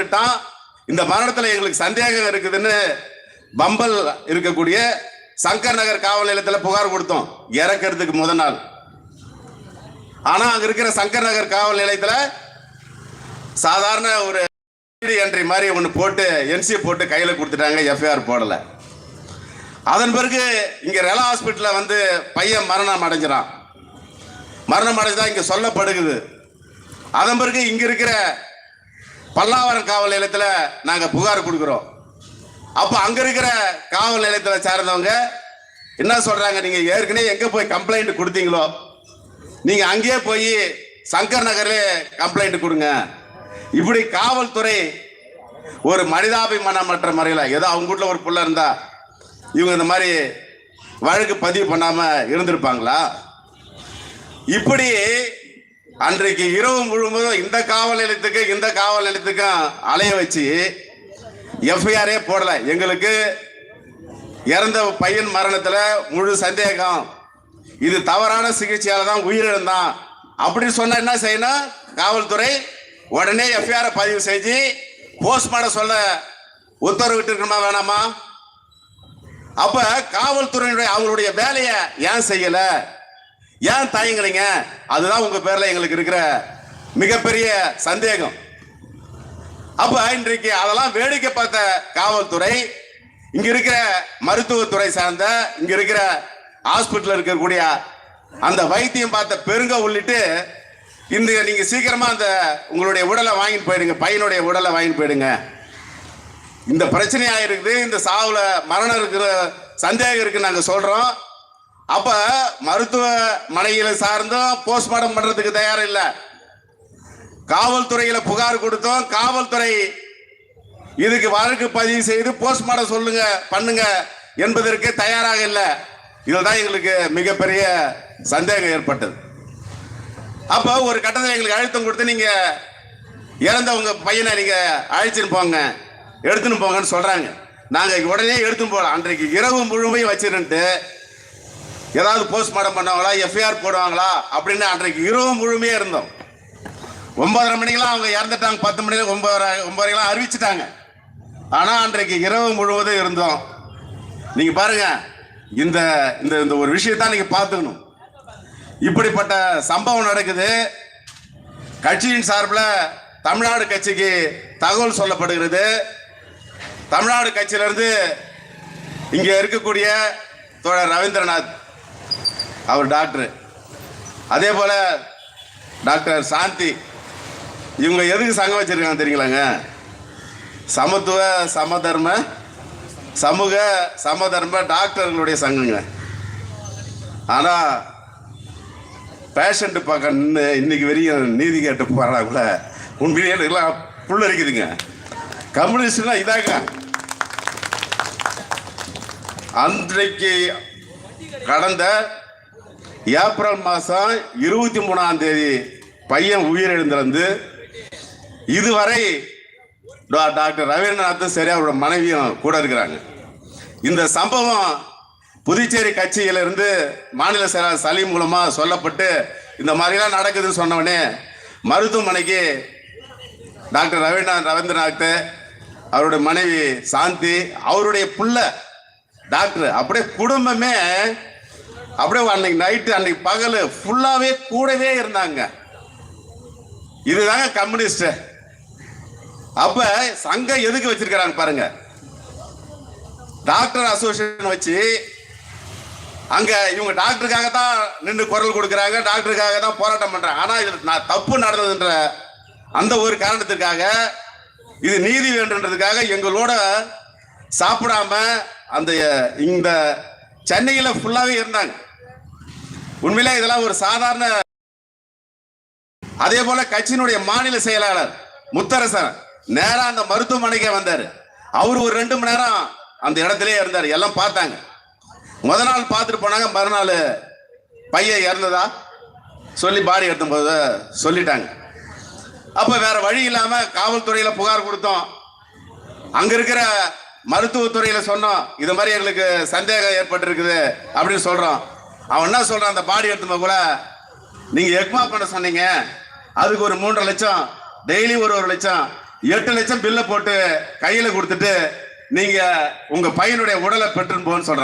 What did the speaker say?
விட்டான் இந்த மரணத்துல எங்களுக்கு சந்தேகம் இருக்குதுன்னு பம்பல் இருக்கக்கூடிய சங்கர் நகர் காவல் நிலையத்துல புகார் கொடுத்தோம். இறக்கிறதுக்கு முத நாள். ஆனா அங்க இருக்கிற சங்கர் நகர் காவல் நிலையத்துல சாதாரண ஒரு என்ட்ரி மாதிரி ஒன்று போட்டு என்சி போட்டு கையில் கொடுத்துட்டாங்க எஃப்ஐஆர் போடலை. அதன் பிறகு இங்கே ரெலா ஹாஸ்பிட்டலில் வந்து பையன் மரணம் அடைஞ்சிறான். மரணம் அடைஞ்சதா இங்கே சொல்லப்படுகுது. அதன் பிறகு இங்கே இருக்கிற பல்லாவரம் காவல் நிலையத்தில் நாங்கள் புகார் கொடுக்குறோம். அப்போ அங்கே இருக்கிற காவல் நிலையத்தில் சேர்ந்தவங்க என்ன சொல்கிறாங்க நீங்கள் ஏற்கனவே எங்கே போய் கம்ப்ளைண்ட் கொடுத்தீங்களோ நீங்கள் அங்கேயே போய் சங்கர் நகர்லே கம்ப்ளைண்ட் கொடுங்க. இப்படி காவல்துறை ஒரு மனிதாபிமானமற்ற முறையில் ஏதோ அவங்க வீட்டில் ஒரு பிள்ளை இருந்தா இவங்க இந்த மாதிரி வழக்கு பதிவு பண்ணாமல் இருந்திருப்பாங்களா? இப்படி அன்றைக்கு இரவு முழுவதும் இந்த காவல் நிலையத்துக்கு இந்த காவல் நிலையத்துக்கும் அலைய வச்சு எஃப்ஐஆரே போடல. எங்களுக்கு இறந்த பையன் மரணத்துல முழு சந்தேகம். இது தவறான சிகிச்சையால தான் உயிரிழந்தான். அப்படின்னு சொன்னா என்ன செய்யணும்? காவல்துறை உடனே எஃப்ஐஆர் பதிவு செஞ்சு போஸ்ட்மார்டம் சொல்ல உத்தரவிட்டு இருக்கணுமா வேணாமா? அப்ப காவல்துறையினுடைய அவங்களுடைய வேலையை ஏன் செய்யலை? ஏன் தயங்குறீங்க? அதுதான் உங்க பேர்ல எங்களுக்கு இருக்கிற மிகப்பெரிய சந்தேகம். அப்ப இன்றைக்கு அதெல்லாம் வேடிக்கை பார்த்த காவல்துறை இங்க இருக்கிற மருத்துவத்துறை சார்ந்த இங்க இருக்கிற ஹாஸ்பிட்டல் இருக்கக்கூடிய அந்த வைத்தியம் பார்த்த பெருங்க உள்ளிட்டு இந்த நீங்க சீக்கிரமா அந்த உங்களுடைய உடலை வாங்கிட்டு போயிடுங்க பையனுடைய உடலை வாங்கிட்டு போயிடுங்க. இந்த பிரச்சனையா இருக்குது இந்த சாவுல மரணம் இருக்கிற சந்தேகம் இருக்கு நாங்க சொல்றோம். அப்ப மருத்துவ மனையில சார்ந்தும் போஸ்ட்மார்டம் பண்றதுக்கு தயார் இல்ல காவல்துறையில புகார் கொடுத்தோம். காவல்துறை இதுக்கு வழக்கு பதிவு செய்து போஸ்ட்மார்டம் சொல்லுங்க பண்ணுங்க என்பதற்கு தயாராக இல்லை. இதுதான் எங்களுக்கு மிகப்பெரிய சந்தேகம் ஏற்பட்டது. அப்போ ஒரு கட்டத்தில் எங்களுக்கு அழுத்தம் கொடுத்து நீங்க இறந்தவங்க பையனை நீங்க அழைச்சின்னு போங்க எடுத்துன்னு போங்கன்னு சொல்றாங்க. நாங்க உடனே எடுத்துன்னு போகலாம். அன்றைக்கு இரவு முழுமையும் வச்சிருந்துட்டு ஏதாவது போஸ்ட்மார்ட்டம் பண்ணுவாங்களா எஃப்ஐஆர் போடுவாங்களா? அப்படின்னு அன்றைக்கு இரவு முழுமையாக இருந்தோம். ஒன்பதரை மணிக்கெல்லாம் அவங்க இறந்துட்டாங்க. பத்து மணிக்கு ஒன்பதரை ஒன்பதரைக்கெல்லாம் அறிவிச்சிட்டாங்க. ஆனால் அன்றைக்கு இரவு முழுவதும் இருந்தோம். நீங்கள் பாருங்க இந்த இந்த இந்த ஒரு விஷயத்தான் நீங்கள் பார்த்துக்கணும். இப்படிப்பட்ட சம்பவம் நடக்குது. கட்சியின் சார்பில் தமிழ்நாடு கட்சிக்கு தகவல் சொல்லப்படுகிறது. தமிழ்நாடு கட்சியிலிருந்து இங்கே இருக்கக்கூடிய தோழர் ரவீந்திரநாத் அவர் டாக்டர். அதே போல டாக்டர் சாந்தி இவங்க எதுக்கு சங்கம் வச்சுருக்காங்க தெரியுங்களாங்க? சமத்துவ சமதர்ம சமூக சமதர்ம டாக்டர்களுடைய சங்கங்க. ஆனால் பேஷண்ட்டு பார்க்க நின்று இன்றைக்கி வரையும் நீதி கேட்டு போறா கூட உண்மையிலே எல்லாம் புள்ள இருக்குதுங்க கம்யூனிஸ்ட்னா இதாங்க. அன்றைக்கு கடந்த ஏப்ரல் மாதம் இருபத்தி மூணாம் தேதி பையன் உயிரிழந்திருந்து இதுவரை டா- டாக்டர் ரவீந்திரநாத் சரி அவரோட மனைவியும் கூட இருக்கிறாங்க. இந்த சம்பவம் புதுச்சேரி கட்சியிலிருந்து மாநில செயலாளர் சலீம் மூலமாக சொல்லப்பட்டு இந்த மாதிரிலாம் நடக்குதுன்னு சொன்னவொடனே மருத்துவமனைக்கு டாக்டர் ரவீந்திரநாத் ரவீந்திரநாத் அவருடைய மனைவி சாந்தி அவருடைய புள்ள டாக்டர் அப்படியே குடும்பமே அப்படியே அன்னைக்கு நைட்டு அன்னைக்கு பகல் ஃபுல்லாகவே கூடவே இருந்தாங்க. இதுதாங்க கம்யூனிஸ்ட் அப்ப சங்கம் எதுக்கு வச்சிருக்கிறாங்க பாருங்க. டாக்டர் அசோசியேஷன் வச்சு அங்க இவங்க டாக்டருக்காக தான் நின்று குரல் கொடுக்குறாங்க டாக்டருக்காக தான் போராட்டம் பண்றாங்க. ஆனா இது நான் தப்பு நடந்ததுன்ற அந்த ஒரு காரணத்திற்காக இது நீதி வேண்டுன்றதுக்காக எங்களோட சாப்பிடாம அந்த இந்த சென்னையில் ஃபுல்லாகவே இருந்தாங்க. உண்மையிலே இதெல்லாம் ஒரு சாதாரண அதே போல கட்சியினுடைய மாநில செயலாளர் முத்தரசன் நேரம் அந்த மருத்துவமனைக்கே வந்தாரு. அவர் ஒரு ரெண்டு மணி நேரம் அந்த இடத்திலே இருந்தார். எல்லாம் பார்த்தாங்க. முத நாள் பார்த்துட்டு போனாங்க. மறுநாள் பையன் இறந்ததா? சொல்லி பாடி எடுத்தும் போது சொல்லிட்டாங்க. அப்போ வேற வழி இல்லாமல் காவல்துறையில் புகார் கொடுத்தோம். அங்கே இருக்கிற மருத்துவத்துறையில சொன்னோம் இது மாதிரி எங்களுக்கு சந்தேகம் ஏற்பட்டிருக்குது அப்படின்னு சொல்றோம் அவன் என்ன சொல்றான் அந்த பாடி எடுத்தும் கூட நீங்க எக்மா பண்ண சொன்னீங்க. அதுக்கு ஒரு மூன்றரை லட்சம் டெய்லி ஒரு ஒரு லட்சம் எட்டு லட்சம் பில்ல போட்டு கையில கொடுத்துட்டு நீங்க உங்க பையனுடைய உடலை பெற்றுன்னு போன்னு சொல்றாங்க